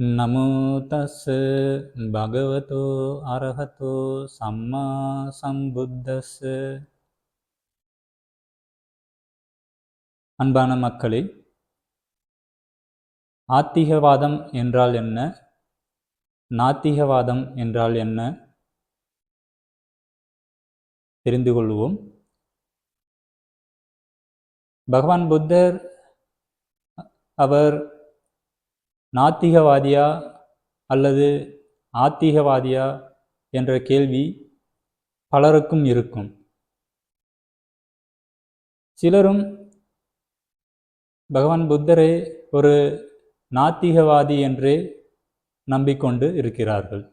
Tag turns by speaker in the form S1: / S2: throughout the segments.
S1: නමෝතස්ස භගවතෝ අරහතෝ සම්මා சம்புத்தஸ் அன்பான மக்களே ஆத்திகவாதம் என்றால் என்ன? நாத்திகவாதம் என்றால் என்ன? தெரிந்து கொள்வோம். பகவான் புத்தர் அவர் நாத்திகவாதியா அல்லது ஆத்திகவாதியா என்ற கேள்வி பலருக்கும் இருக்கும். சிலரும் பகவான் புத்தரை ஒரு நாத்திகவாதி என்றே நம்பிக்கொண்டு இருக்கிறார்கள்.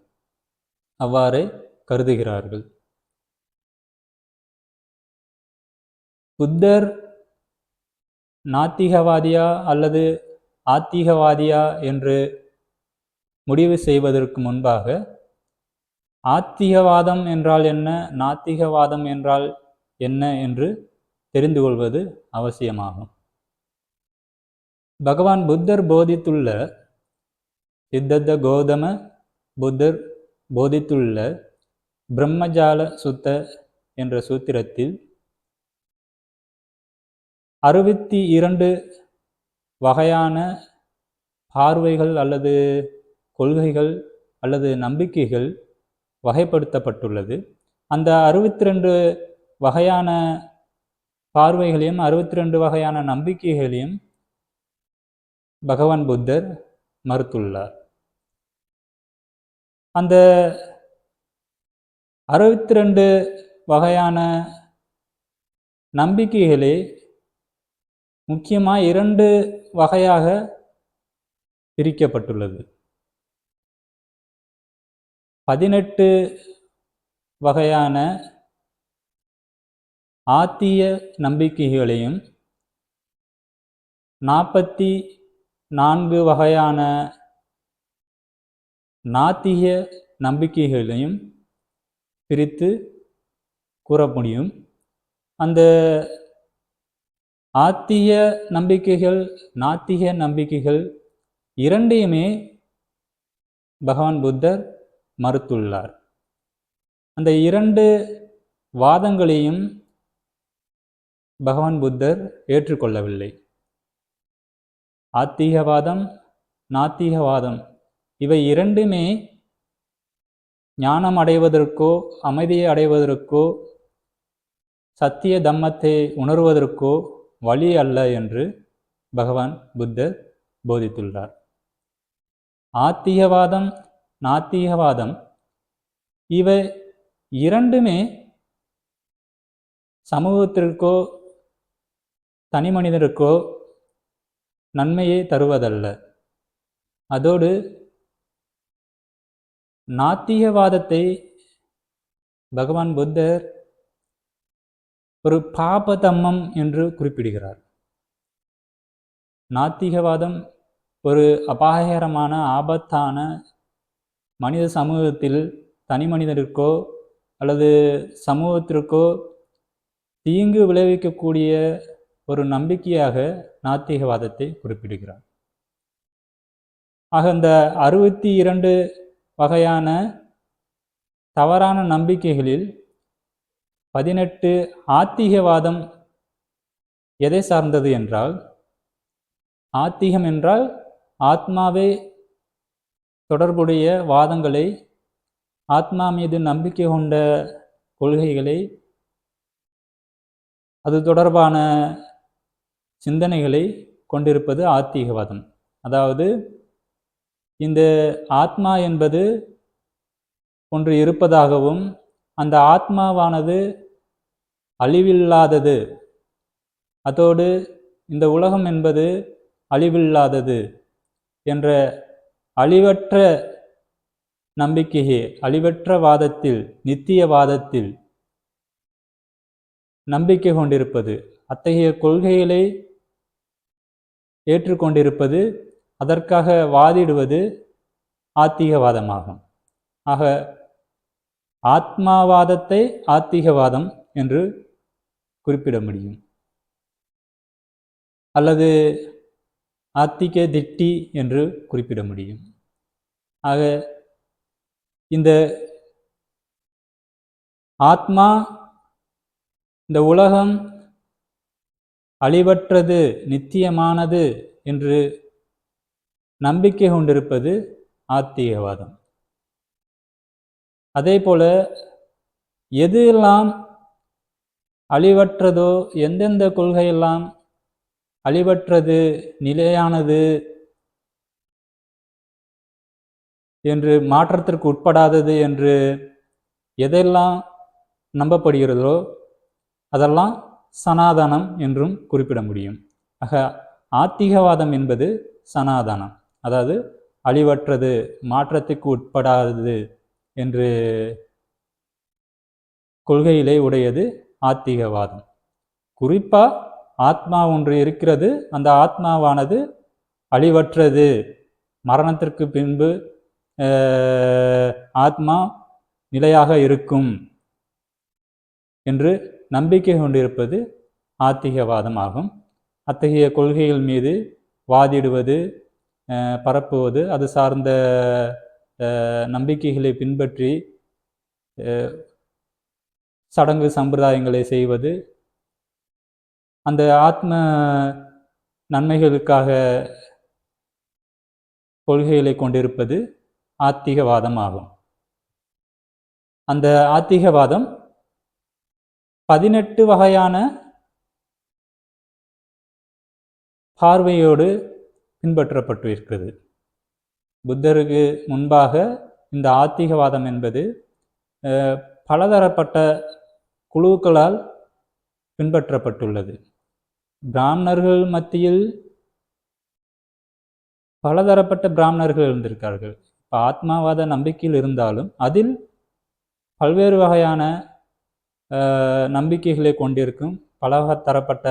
S1: அவ்வாறே கருதுகிறார்கள். புத்தர் நாத்திகவாதியா அல்லது ஆத்திகவாதியா என்று முடிவு செய்வதற்கு முன்பாக ஆத்திகவாதம் என்றால் என்ன நாத்திகவாதம் என்றால் என்ன என்று தெரிந்து கொள்வது அவசியமாகும். பகவான் புத்தர் போதித்துள்ள சித்தத்த கோதம புத்தர் போதித்துள்ள பிரம்மஜால சுத்த என்ற சூத்திரத்தில் அறுபத்தி இரண்டு வகையான பார்வைகள் அல்லது கொள்கைகள் அல்லது நம்பிக்கைகள் வகைப்படுத்தப்பட்டுள்ளது. அந்த அறுபத்தி ரெண்டு வகையான பார்வைகளையும் அறுபத்தி ரெண்டு வகையான நம்பிக்கைகளையும் பகவான் புத்தர் மறுத்துள்ளார். அந்த அறுபத்தி ரெண்டு வகையான நம்பிக்கைகளே முக்கியமாக இரண்டு வகையாக பிரிக்கப்பட்டுள்ளது. பதினெட்டு வகையான ஆத்திய நம்பிக்கைகளையும் நாற்பத்தி நான்கு வகையான நாத்திக நம்பிக்கைகளையும் பிரித்து கூற முடியும் அந்த ஆத்திய நம்பிக்கைகள் நாத்திக நம்பிக்கைகள் இரண்டையுமே பகவான் புத்தர் மறுத்துள்ளார். அந்த இரண்டு வாதங்களையும் பகவான் புத்தர் ஏற்றுக்கொள்ளவில்லை. ஆத்திகவாதம் நாத்திகவாதம் இவை இரண்டுமே ஞானம் அடைவதற்கோ அமைதியை அடைவதற்கோ சத்திய தம்மத்தை உணர்வதற்கோ வழி அல்ல என்று பகவான் புத்தர் போதித்துள்ளார். ஆத்திகவாதம் நாத்திகவாதம் இவை இரண்டுமே சமூகத்திற்கோ தனி மனிதருக்கோ நன்மையை தருவதல்ல. அதோடு நாத்திகவாதத்தை பகவான் புத்தர் ஒரு பாபதம்மம் என்று குறிப்பிடுகிறார். நாத்திகவாதம் ஒரு அபாயகரமான ஆபத்தான மனித சமூகத்தில் தனி மனிதருக்கோ அல்லது சமூகத்திற்கோ தீங்கு விளைவிக்கக்கூடிய ஒரு நம்பிக்கையாக நாத்திகவாதத்தை குறிப்பிடுகிறார். ஆக இந்த அறுபத்தி இரண்டு வகையான தவறான நம்பிக்கைகளில் பதினெட்டு ஆத்திகவாதம் எதை சார்ந்தது என்றால் ஆத்திகம் என்றால் ஆத்மாவே தொடர்புடைய வாதங்களை ஆத்மா மீது நம்பிக்கை கொண்ட கொள்கைகளை அது தொடர்பான சிந்தனைகளை கொண்டிருப்பது ஆத்திகவாதம். அதாவது இந்த ஆத்மா என்பது ஒன்று இருப்பதாகவும் அந்த ஆத்மாவானது அழிவில்லாதது. அதோடு இந்த உலகம் என்பது அழிவில்லாதது என்ற அழிவற்ற நம்பிக்கையே அழிவற்ற வாதத்தில் நித்திய வாதத்தில் நம்பிக்கை கொண்டிருப்பது அத்தகைய கொள்கைகளை ஏற்றுக்கொண்டிருப்பது அதற்காக வாதிடுவது ஆத்திகவாதமாகும். ஆக ஆத்மாவாதத்தை ஆத்திகவாதம் என்று குறிப்பிட முடியும். அல்லது ஆத்திக திட்டி என்று குறிப்பிட முடியும். ஆக இந்த ஆத்மா இந்த உலகம் அழிவற்றது நித்தியமானது என்று நம்பிக்கை கொண்டிருப்பது ஆத்திகவாதம். அதே போல எது எல்லாம் அழிவற்றதோ எந்தெந்த கொள்கையெல்லாம் அழிவற்றது நிலையானது என்று மாற்றத்திற்கு உட்படாதது என்று எதெல்லாம் நம்பப்படுகிறதோ அதெல்லாம் சனாதனம் என்றும் குறிப்பிட முடியும். ஆக ஆத்திகவாதம் என்பது சனாதனம். அதாவது அழிவற்றது மாற்றத்துக்கு உட்படாதது என்று கொள்கையிலே உடையது ஆத்திகவாதம். குறிப்பாக ஆத்மா ஒன்று இருக்கிறது அந்த ஆத்மாவானது அழிவற்றது. மரணத்திற்கு பின்பு ஆத்மா நிலையாக இருக்கும் என்று நம்பிக்கை கொண்டிருப்பது ஆத்திகவாதம் ஆகும் அத்தகைய கொள்கைகள் மீது வாதிடுவது பரப்புவது அது சார்ந்த நம்பிக்கைகளை பின்பற்றி சடங்கு சம்பிரதாயங்களை செய்வது அந்த ஆத்ம நன்மைகளுக்காக கொள்கைகளை கொண்டிருப்பது ஆத்திகவாதம் ஆகும் அந்த ஆத்திகவாதம் பதினெட்டு வகையான பார்வையோடு பின்பற்றப்பட்டு இருக்கிறது. புத்தருக்கு முன்பாக இந்த ஆத்திகவாதம் என்பது பலதரப்பட்ட குழுக்களால் பின்பற்றப்பட்டுள்ளது. பிராமணர்கள் மத்தியில் பலதரப்பட்ட பிராமணர்கள் இருந்திருக்கார்கள். இப்போ ஆத்மாவாத நம்பிக்கையில் இருந்தாலும் அதில் பல்வேறு வகையான நம்பிக்கைகளை கொண்டிருக்கும் பல தரப்பட்ட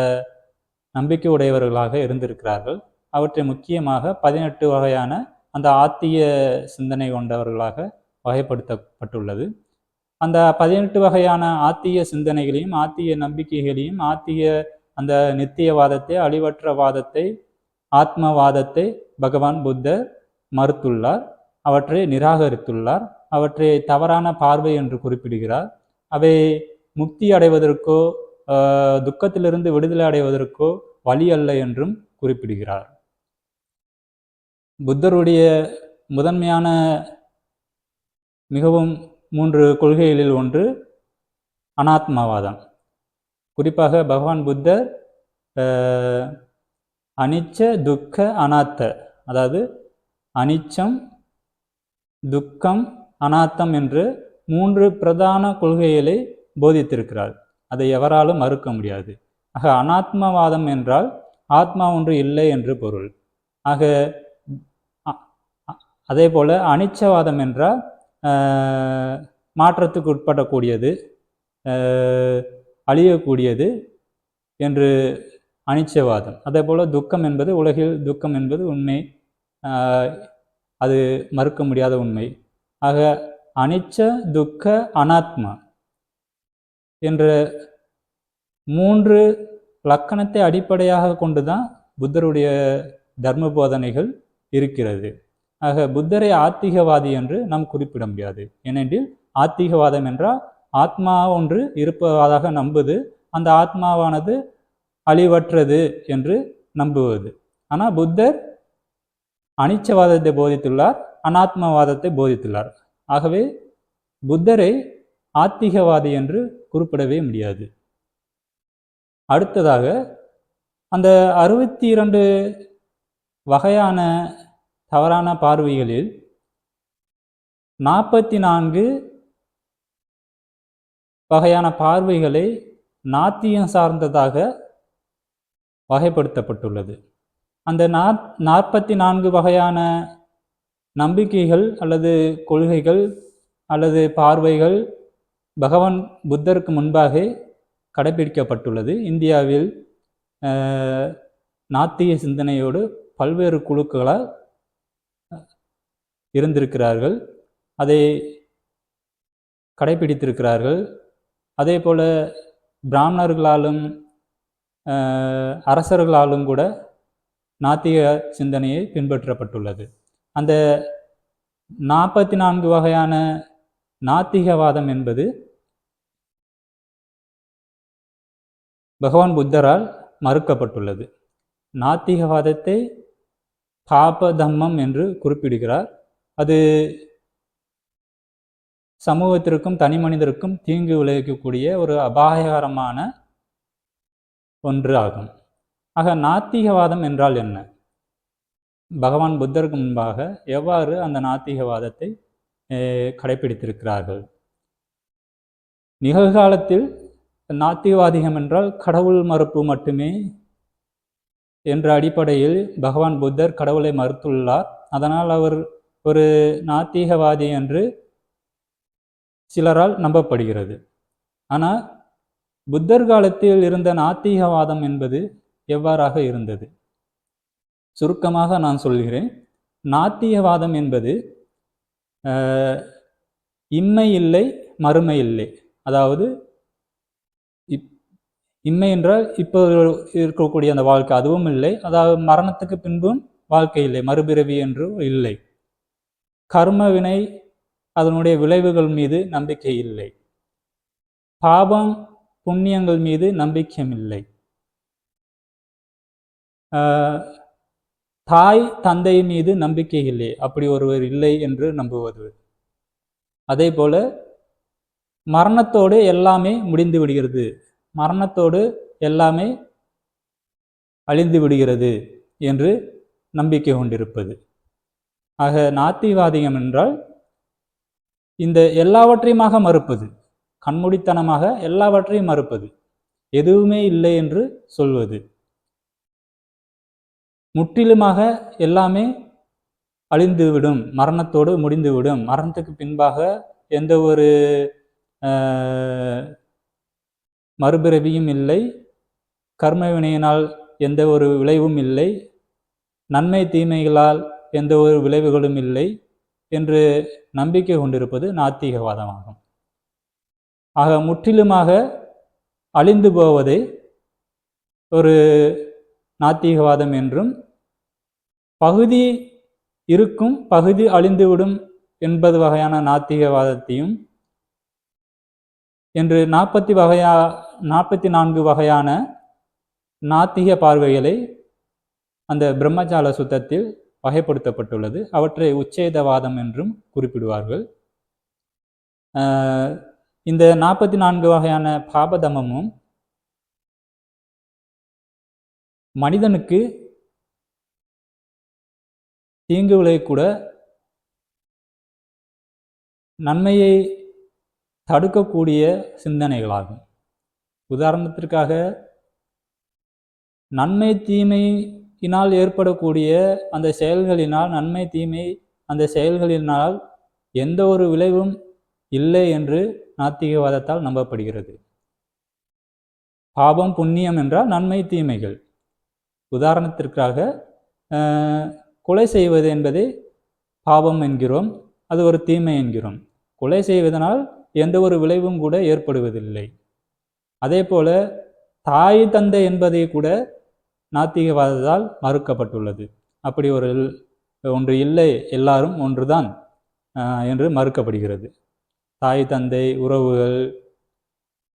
S1: நம்பிக்கை உடையவர்களாக இருந்திருக்கிறார்கள். அவற்றை முக்கியமாக பதினெட்டு வகையான அந்த ஆத்திய சிந்தனை கொண்டவர்களாக வகைப்படுத்தப்பட்டுள்ளது. அந்த பதினெட்டு வகையான ஆத்திய சிந்தனைகளையும் ஆத்திய நம்பிக்கைகளையும் ஆத்திய அந்த நித்தியவாதத்தை அழிவற்ற வாதத்தை ஆத்மவாதத்தை பகவான் புத்தர் மறுத்துள்ளார். அவற்றை நிராகரித்துள்ளார். அவற்றை தவறான பார்வை என்று குறிப்பிடுகிறார். அவை முக்தி அடைவதற்கோ துக்கத்திலிருந்து விடுதலை அடைவதற்கோ வழி அல்ல என்றும் குறிப்பிடுகிறார். புத்தருடைய முதன்மையான மிகவும் மூன்று கொள்கைகளில் ஒன்று அனாத்மாவாதம். குறிப்பாக பகவான் புத்தர் அனிச்ச துக்க அனாத்த. அதாவது அனிச்சம் துக்கம் அனாத்தம் என்று மூன்று பிரதான கொள்கைகளை போதித்திருக்கிறார். அதை எவராலும் மறுக்க முடியாது. ஆக அனாத்மவாதம் என்றால் ஆத்மா ஒன்று இல்லை என்று பொருள். ஆக அதே போல அனிச்சவாதம் என்றால் மாற்றத்துக்கு உட்படக்கூடியது அழியக்கூடியது என்று அனிச்சவாதம். அதே போல் துக்கம் என்பது உலகில் துக்கம் என்பது உண்மை அது மறுக்க முடியாத உண்மை. ஆக அனிச்ச துக்க அனாத்மா என்ற மூன்று லக்கணத்தை அடிப்படையாக கொண்டுதான் புத்தருடைய தர்ம போதனைகள் இருக்கிறது. ஆக புத்தரை ஆத்திகவாதி என்று நாம் குறிப்பிட முடியாது. ஏனென்றில் ஆத்திகவாதம் என்றால் ஆத்மா ஒன்று இருப்பதாக நம்புது அந்த ஆத்மாவானது அழிவற்றது என்று நம்புவது. ஆனால் புத்தர் அனிச்சவாதத்தை போதித்துள்ளார் அனாத்மவாதத்தை போதித்துள்ளார். ஆகவே புத்தரை ஆத்திகவாதி என்று குறிப்பிடவே முடியாது. அடுத்ததாக அந்த அறுபத்தி இரண்டு வகையான தவறான பார்வைகளில் நாற்பத்தி நான்கு வகையான பார்வைகளை நாத்தியம் சார்ந்ததாக வகைப்படுத்தப்பட்டுள்ளது. அந்த நாற் நாற்பத்தி நான்கு வகையான நம்பிக்கைகள் அல்லது கொள்கைகள் அல்லது பார்வைகள் பகவான் புத்தருக்கு முன்பாக கடைபிடிக்கப்பட்டுள்ளது. இந்தியாவில் நாத்திய சிந்தனையோடு பல்வேறு குழுக்களால் இருந்திருக்கிறார்கள். அதை கடைபிடித்திருக்கிறார்கள். அதே போல் பிராமணர்களாலும் அரசர்களாலும் கூட நாத்திக சிந்தனையை பின்பற்றப்பட்டுள்ளது. அந்த நாற்பத்தி நான்கு வகையான நாத்திகவாதம் என்பது பகவான் புத்தரால் மறுக்கப்பட்டுள்ளது. நாத்திகவாதத்தை பாப தம்மம் என்று குறிப்பிடுகிறார். அது சமூகத்திற்கும் தனி மனிதருக்கும் தீங்கு விளைவிக்கக்கூடிய ஒரு அபாயகரமான ஒன்று ஆகும். ஆக நாத்திகவாதம் என்றால் என்ன? பகவான் புத்தருக்கு முன்பாக எவ்வாறு அந்த நாத்திகவாதத்தை கடைபிடித்திருக்கிறார்கள் நிகழ்காலத்தில் நாத்திகவாதிகம் என்றால் கடவுள் மறுப்பு மட்டுமே என்ற அடிப்படையில் பகவான் புத்தர் கடவுளை மறுத்துள்ளார். அதனால் அவர் ஒரு நாத்திகவாதி என்று சிலரால் நம்பப்படுகிறது. ஆனால் புத்தர் காலத்தில் இருந்த நாத்திகவாதம் என்பது எவ்வாறாக இருந்தது? சுருக்கமாக நான் சொல்கிறேன். நாத்திகவாதம் என்பது இம்மை இல்லை மறுமை இல்லை. அதாவது இப் இம்மை என்றால் இப்போ இருக்கக்கூடிய அந்த வாழ்க்கை அதுவும் இல்லை. அதாவது மரணத்துக்கு பின்பும் வாழ்க்கை இல்லை மறுபிறவி என்று இல்லை. கர்மவினை அதனுடைய விளைவுகள் மீது நம்பிக்கை இல்லை. பாபம் புண்ணியங்கள் மீது நம்பிக்கையும் இல்லை. தாய் தந்தை மீது நம்பிக்கை இல்லை. அப்படி ஒருவர் இல்லை என்று நம்புவது. அதே போல மரணத்தோடு எல்லாமே முடிந்து விடுகிறது. மரணத்தோடு எல்லாமே அழிந்து விடுகிறது என்று நம்பிக்கை கொண்டிருப்பது. ஆக நாத்திவாதிகம் என்றால் இந்த எல்லாவற்றையுமாக மறுப்பது கண்மூடித்தனமாக எல்லாவற்றையும் மறுப்பது எதுவுமே இல்லை என்று சொல்வது. முற்றிலுமாக எல்லாமே அழிந்துவிடும் மரணத்தோடு முடிந்துவிடும். மரணத்துக்கு பின்பாக எந்த ஒரு மறுபிறவியும் இல்லை. கர்ம வினையினால் எந்த ஒரு விளைவும் இல்லை. நன்மை தீமைகளால் எந்த ஒரு விளைவுகளும் இல்லை என்று நம்பிக்கை கொண்டிருப்பது நாத்திகவாதமாகும். ஆக முற்றிலுமாக அழிந்து போவதை ஒரு நாத்திகவாதம் என்றும் பகுதி இருக்கும் பகுதி அழிந்துவிடும் என்பது வகையான நாத்திகவாதத்தையும் என்று நாற்பத்தி வகையா நாற்பத்தி நான்கு வகையான நாத்திக பார்வைகளை அந்த பிரம்மஜால சுத்தத்தில் வகைப்படுத்தப்பட்டுள்ளது. அவற்றை உச்சேதவாதம் என்றும் குறிப்பிடுவார்கள். ஆஹ் இந்த நாற்பத்தி நான்கு வகையான பாபதமமும் மனிதனுக்கு தீங்கு விளையக்கூட நன்மையை தடுக்கக்கூடிய சிந்தனைகளாகும். உதாரணத்திற்காக நன்மை தீமை தீமையினால் ஏற்படக்கூடிய அந்த செயல்களினால் நன்மை தீமை அந்த செயல்களினால் எந்த ஒரு விளைவும் இல்லை என்று நாத்திகவாதத்தால் நம்பப்படுகிறது. பாபம் புண்ணியம் என்றால் நன்மை தீமைகள். உதாரணத்திற்காக கொலை செய்வது என்பதை பாவம் என்கிறோம் அது ஒரு தீமை என்கிறோம். கொலை செய்வதனால் எந்த ஒரு விளைவும் கூட ஏற்படுவதில்லை. அதே போல தாய் தந்தை என்பதை கூட நாத்திகவாதத்தால் மறுக்கப்பட்டுள்ளது. அப்படி ஒரு ஒன்று இல்லை எல்லாரும் ஒன்றுதான் என்று மறுக்கப்படுகிறது. தாய் தந்தை உறவுகள்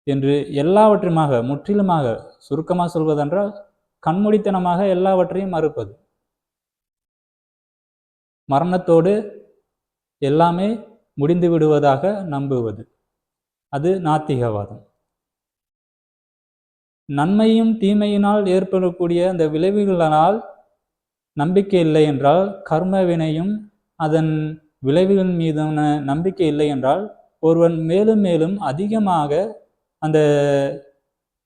S1: என்று எல்லாவற்றுமாக முற்றிலுமாக சுருக்கமாக சொல்வதென்றால் கண்மூடித்தனமாக எல்லாவற்றையும் மறுப்பது. மரணத்தோடு எல்லாமே முடிந்து விடுவதாக நம்புவது. அது நாத்திகவாதம். நன்மையும் தீமையினால் ஏற்படக்கூடிய அந்த விளைவுகளினால் நம்பிக்கை இல்லை என்றால் கர்ம வினையும் அதன் விளைவுகள் மீதான நம்பிக்கை இல்லை என்றால் ஒருவன் மேலும் மேலும் அதிகமாக அந்த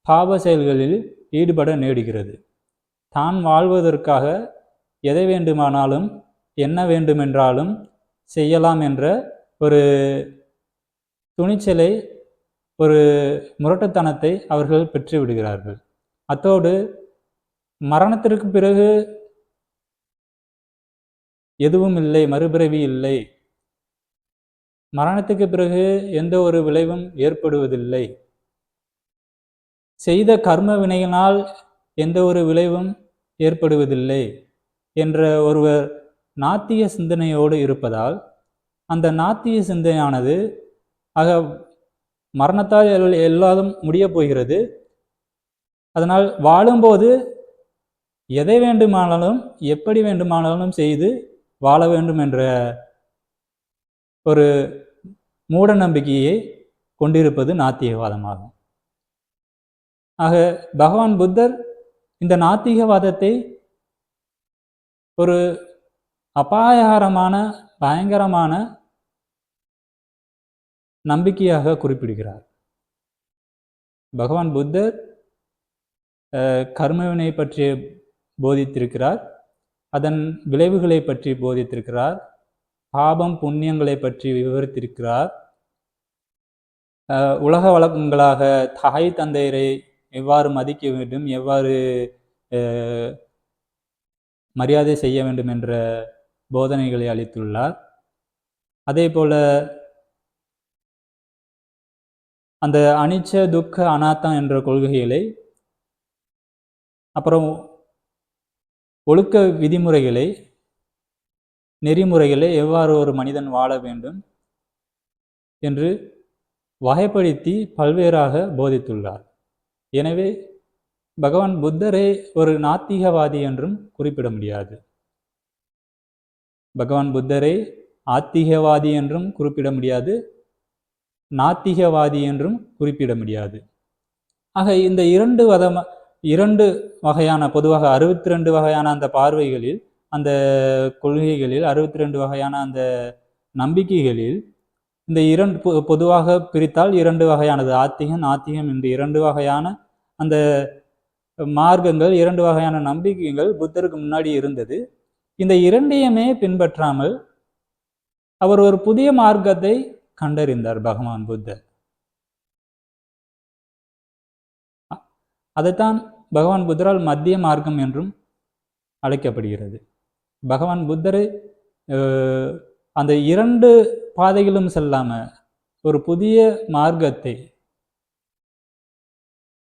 S1: பாவ செயல்களில் ஈடுபட நேடுகிறது. தான் வாழ்வதற்காக எதை வேண்டுமானாலும் என்ன வேண்டுமென்றாலும் செய்யலாம் என்ற ஒரு துணிச்சலை ஒரு முரட்டுத்தனத்தை அவர்கள் பெற்று விடுகிறார்கள். அத்தோடு மரணத்திற்கு பிறகு எதுவும் இல்லை மறுபிறவி இல்லை. மரணத்துக்கு பிறகு எந்த ஒரு விளைவும் ஏற்படுவதில்லை. செய்த கர்ம வினையினால் எந்த ஒரு விளைவும் ஏற்படுவதில்லை என்ற ஒருவர் நாத்திய சிந்தனையோடு இருப்பதால் அந்த நாத்திய சிந்தனையானது ஆக மரணத்தால் எல் எல்லாதும் முடியப் போகிறது அதனால் வாழும்போது எதை வேண்டுமானாலும் எப்படி வேண்டுமானாலும் செய்து வாழ வேண்டும் என்ற ஒரு மூட நம்பிக்கையை கொண்டிருப்பது நாத்திகவாதமாகும். ஆக பகவான் புத்தர் இந்த நாத்திகவாதத்தை ஒரு அபாயகரமான பயங்கரமான நம்பிக்கையாக குறிப்பிடுகிறார். பகவான் புத்தர் கர்மவினை பற்றி போதித்திருக்கிறார். அதன் விளைவுகளை பற்றி போதித்திருக்கிறார். பாபம் புண்ணியங்களை பற்றி விவரித்திருக்கிறார். உலக வழக்கங்களாக தாய் தந்தையரை எவ்வாறு மதிக்க வேண்டும் எவ்வாறு மரியாதை செய்ய வேண்டும் என்ற போதனைகளை அளித்துள்ளார். அதே போல அந்த அனிச்ச துக்க அனாத்தம் என்ற கொள்கைகளை அப்புறம் ஒழுக்க விதிமுறைகளை நெறிமுறைகளை எவ்வாறு ஒரு மனிதன் வாழ வேண்டும் என்று வகைப்படுத்தி பல்வேறாக போதித்துள்ளார். எனவே பகவான் புத்தரை ஒரு நாத்திகவாதி என்றும் குறிப்பிட முடியாது. பகவான் புத்தரை ஆத்திகவாதி என்றும் குறிப்பிட முடியாது. நாத்திகவாதி என்றும் குறிப்பிட முடியாது ஆக இந்த இரண்டு வதம இரண்டு வகையான பொதுவாக அறுபத்தி ரெண்டு வகையான அந்த பார்வைகளில் அந்த கொள்கைகளில் அறுபத்தி ரெண்டு வகையான அந்த நம்பிக்கைகளில் இந்த இரண்டு பொ- பொதுவாக பிரித்தால் இரண்டு வகையானது. ஆத்திகம் நாத்திகம் என்று இரண்டு வகையான அந்த மார்க்கங்கள் இரண்டு வகையான நம்பிக்கைகள் புத்தருக்கு முன்னாடி இருந்தது. இந்த இரண்டையுமே பின்பற்றாமல் அவர் ஒரு புதிய மார்க்கத்தை கண்டறிந்தார் பகவான் புத்தர். அதைத்தான் பகவான் புத்தரால் மத்திய மார்க்கம் என்றும் அழைக்கப்படுகிறது. பகவான் புத்தரை அந்த இரண்டு பாதைகளும் செல்லாமல் ஒரு புதிய மார்க்கத்தை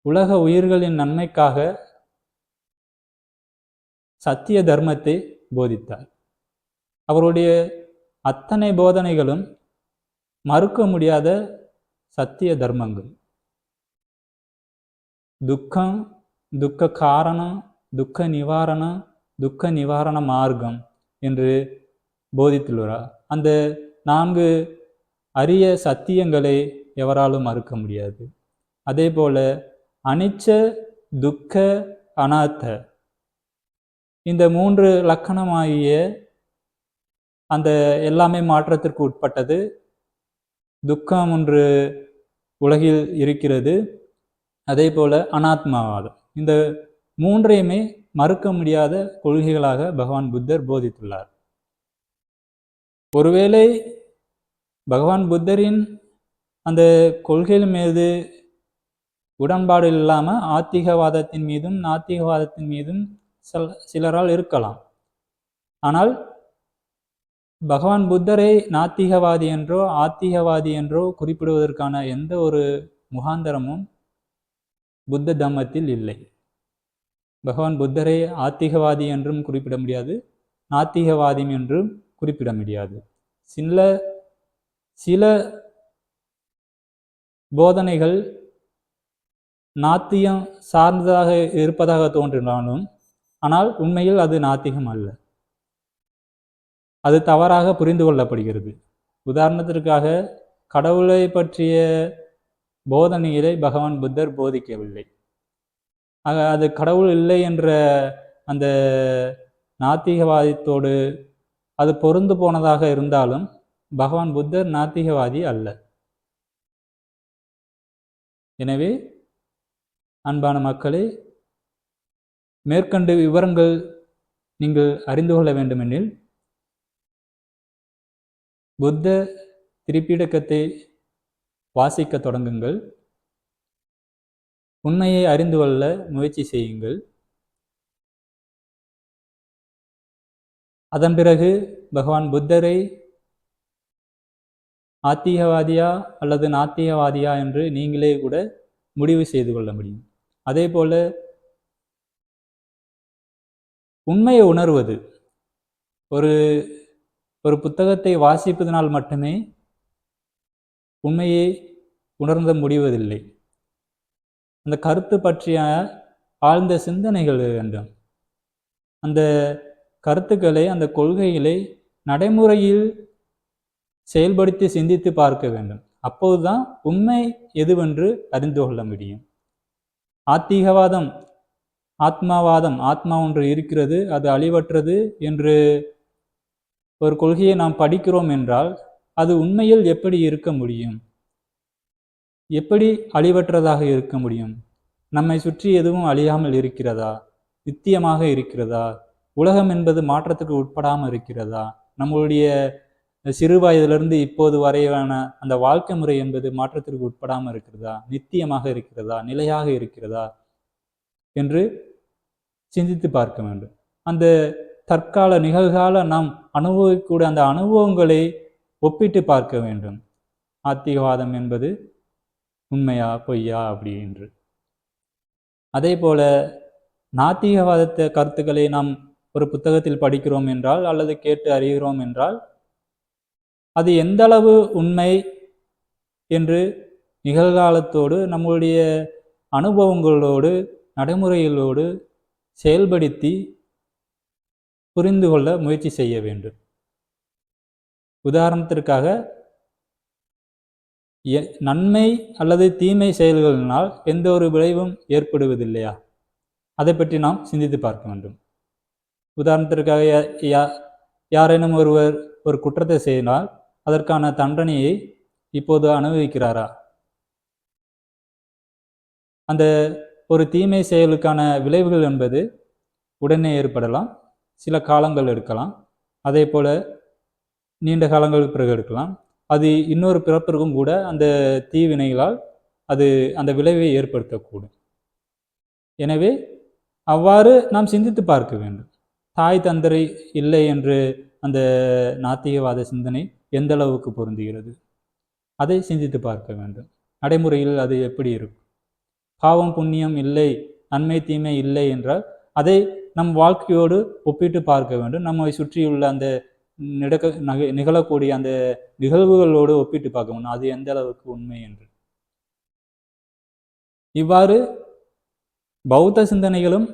S1: உலக உயிர்களின் நன்மைக்காக சத்திய தர்மத்தை போதித்தார். அவருடைய அத்தனை போதனைகளும் மறுக்க முடியாத சத்திய தர்மங்கள். துக்கம் துக்க காரணம் துக்க நிவாரணம் துக்க நிவாரண மார்க்கம் என்று போதித்துள்ளார் அந்த நான்கு அரிய சத்தியங்களை எவராலும் மறுக்க முடியாது. அதே போல அனிச்ச துக்க அனாத்த இந்த மூன்று லக்கணமாகிய அந்த எல்லாமே மாற்றத்திற்கு உட்பட்டது. துக்கம் ஒன்று உலகில் இருக்கிறது. அதே போல அனாத்மாவாதம் இந்த மூன்றையுமே மறுக்க முடியாத கொள்கைகளாக பகவான் புத்தர் போதித்துள்ளார். ஒருவேளை பகவான் புத்தரின் அந்த கொள்கைகள் மீது உடன்பாடு இல்லாமல் ஆத்திகவாதத்தின் மீதும் நாத்திகவாதத்தின் மீதும் சில சிலரால் இருக்கலாம். ஆனால் பகவான் புத்தரை நாத்திகவாதி என்றோ ஆத்திகவாதி என்றோ குறிப்பிடுவதற்கான எந்த ஒரு முகாந்தரமும் புத்த தம்மத்தில் இல்லை. பகவான் புத்தரை ஆத்திகவாதி என்றும் குறிப்பிட முடியாது நாத்திகவாதி என்றும் குறிப்பிட முடியாது. சில சில போதனைகள் நாத்தியம் சார்ந்ததாக இருப்பதாக தோன்றினாலும் ஆனால் உண்மையில் அது நாத்திகம் அல்ல. அது தவறாக புரிந்து கொள்ளப்படுகிறது. உதாரணத்திற்காக கடவுளை பற்றிய போதனையிலே பகவான் புத்தர் போதிக்கவில்லை. ஆக அது கடவுள் இல்லை என்ற அந்த நாத்திகவாதத்தோடு அது பொருந்து போனதாக இருந்தாலும் பகவான் புத்தர் நாத்திகவாதி அல்ல. எனவே அன்பான மக்களே மேற்கண்டு விவரங்கள் நீங்கள் அறிந்து கொள்ள வேண்டுமெனில் புத்த திரிபிடக்கத்தை வாசிக்க தொடங்குங்கள். உண்மையை அறிந்து கொள்ள முயற்சி செய்யுங்கள். அதன் பிறகு பகவான் புத்தரை ஆத்திகவாதியா அல்லது நாத்திகவாதியா என்று நீங்களே கூட முடிவு செய்து கொள்ள முடியும். அதே போல உண்மையை உணர்வது ஒரு ஒரு புத்தகத்தை வாசிப்பதனால் மட்டுமே உண்மையை உணர்ந்த முடிவதில்லை. அந்த கருத்து பற்றிய ஆழ்ந்த சிந்தனைகள் வேண்டும் அந்த கருத்துக்களை அந்த கொள்கைகளை நடைமுறையில் செயல்படுத்தி சிந்தித்து பார்க்க வேண்டும். அப்போதுதான் உண்மை எதுவென்று அறிந்து கொள்ள முடியும். ஆத்தீகவாதம் ஆத்மாவாதம் ஆத்மா ஒன்று இருக்கிறது அது அழிவற்றது என்று ஒரு கொள்கையை நாம் படிக்கிறோம் என்றால் அது உண்மையில் எப்படி இருக்க முடியும்? எப்படி அழிவற்றதாக இருக்க முடியும்? நம்மை சுற்றி எதுவும் அழியாமல் இருக்கிறதா? நித்தியமாக இருக்கிறதா? உலகம் என்பது மாற்றத்துக்கு உட்படாமல் இருக்கிறதா? நம்மளுடைய சிறு வயதிலிருந்து இப்போது வரையிலான அந்த வாழ்க்கை முறை என்பது மாற்றத்திற்கு உட்படாமல் இருக்கிறதா? நித்தியமாக இருக்கிறதா? நிலையாக இருக்கிறதா? என்று சிந்தித்து பார்க்க வேண்டும். அந்த தற்கால நிகழ்கால நாம் அனுபவிக்கக்கூடிய அந்த அனுபவங்களை ஒப்பிட்டு பார்க்க வேண்டும். ஆத்திகவாதம் என்பது உண்மையா பொய்யா அப்படி என்று அதே போல நாத்திகவாதத்த கருத்துக்களை நாம் ஒரு புத்தகத்தில் படிக்கிறோம் என்றால் அல்லது கேட்டு அறிகிறோம் என்றால் அது எந்த அளவு உண்மை என்று நிகழ்காலத்தோடு நம்முடைய அனுபவங்களோடு நடைமுறைகளோடு செயல்படுத்தி புரிந்து கொள்ள முயற்சி செய்ய வேண்டும். உதாரணத்திற்காக நன்மை அல்லது தீமை செயல்களினால் எந்த ஒரு விளைவும் ஏற்படுவதில்லையா? அதை பற்றி நாம் சிந்தித்து பார்க்க வேண்டும். உதாரணத்திற்காக யாரேனும் ஒருவர் ஒரு குற்றத்தை செய்தால் அதற்கான தண்டனையை இப்போது அனுபவிக்கிறாரா? அந்த ஒரு தீமை செயலுக்கான விளைவுகள் என்பது உடனே ஏற்படலாம். சில காலங்கள் எடுக்கலாம். அதே போல் நீண்ட காலங்களுக்கு பிறகு எடுக்கலாம். அது இன்னொரு பிறப்பிற்கும் கூட அந்த தீவினைகளால் அது அந்த விளைவை ஏற்படுத்தக்கூடும். எனவே அவ்வாறு நாம் சிந்தித்து பார்க்க வேண்டும். தாய் தந்தரை இல்லை என்று அந்த நாத்திகவாத சிந்தனை எந்த அளவுக்கு பொருந்துகிறது? அதை சிந்தித்து பார்க்க வேண்டும். நடைமுறையில் அது எப்படி இருக்கும்? பாவம் புண்ணியம் இல்லை நன்மை தீமை இல்லை என்றால் அதை நம் வாழ்க்கையோடு ஒப்பிட்டு பார்க்க வேண்டும். நம்மை சுற்றியுள்ள அந்த நடக்க நக நிகழக்கூடிய அந்த நிகழ்வுகளோடு ஒப்பிட்டு பார்க்க வேண்டும். அது எந்த அளவுக்கு உண்மை என்று. இவ்வாறு பௌத்த சிந்தனைகளும்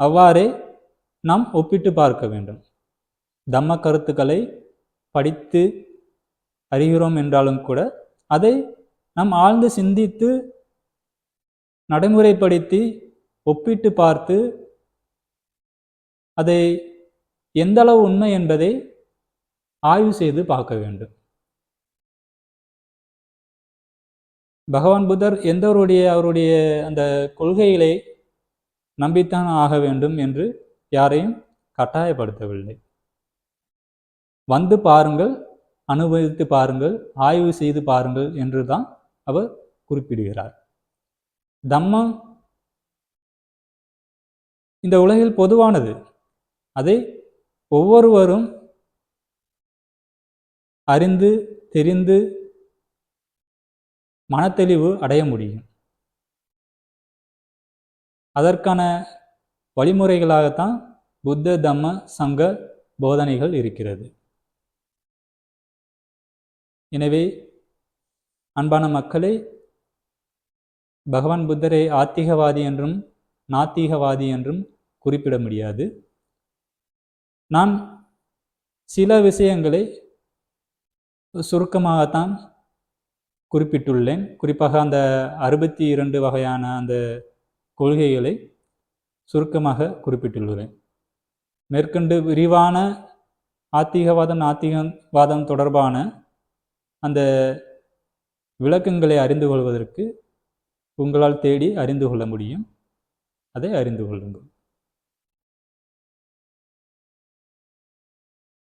S1: அவ்வாறே நாம் ஒப்பிட்டு பார்க்க வேண்டும். தம்ம கருத்துக்களை படித்து அறிகிறோம் என்றாலும் கூட அதை நாம் ஆழ்ந்து சிந்தித்து நடைமுறைப்படுத்தி ஒப்பிட்டு பார்த்து அதை எந்த அளவு உண்மை என்பதை ஆய்வு செய்து பார்க்க வேண்டும். பகவான் புத்தர் எந்தவருடைய அவருடைய அந்த கொள்கைகளை நம்பித்தான் ஆக வேண்டும் என்று யாரையும் கட்டாயப்படுத்தவில்லை. வந்து பாருங்கள் அனுபவித்து பாருங்கள் ஆய்வு செய்து பாருங்கள் என்று தான் அவர் குறிப்பிடுகிறார். தம்மம் இந்த உலகில் பொதுவானது. அதை ஒவ்வொருவரும் அறிந்து தெரிந்து மனத்தெளிவு அடைய முடியும். அதற்கான வழிமுறைகளாகத்தான் புத்த தம்ம சங்க போதனைகள் இருக்கிறது. எனவே அன்பான மக்களை பகவான் புத்தரை ஆத்திகவாதி என்றும் நாத்திகவாதி என்றும் குறிப்பிட முடியாது. நான் சில விஷயங்களை சுருக்கமாகத்தான் குறிப்பிட்டுள்ளேன். குறிப்பாக அந்த அறுபத்தி இரண்டு வகையான அந்த கொள்கைகளை சுருக்கமாக குறிப்பிட்டுள்ளேன். மேற்கொண்டு விரிவான ஆத்திகவாதம் நாத்திகவாதம் தொடர்பான அந்த விளக்கங்களை அறிந்து கொள்வதற்கு உங்களால் தேடி அறிந்து கொள்ள முடியும். அதை அறிந்து கொள்ளுங்கள்.